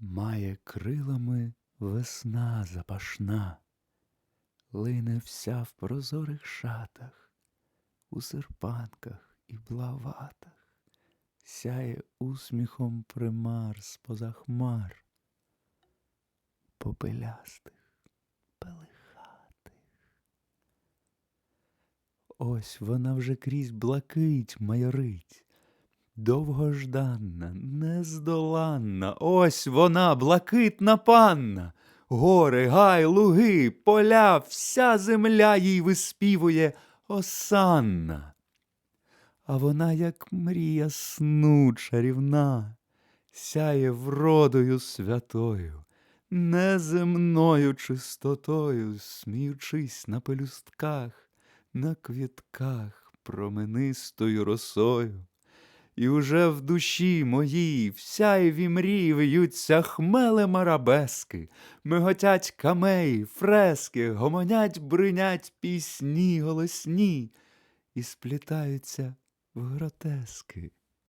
Має крилами весна запашна, лине вся в прозорих шатах, у серпанках і блаватах, сяє усміхом примар з-поза хмар, попелястих, пелихатих. Ось вона вже крізь блакить майорить, довгожданна, нездоланна, ось вона, блакитна панна. Гори, гай, луги, поля, вся земля їй виспівує осанна. А вона, як мрія сну чарівна, сяє вродою святою, неземною чистотою, сміючись на пелюстках, на квітках променистою росою. І уже в душі моїй всяєві мрії виються хмелем арабески, миготять камеї, фрески, гомонять, бринять пісні голосні і сплітаються в гротески.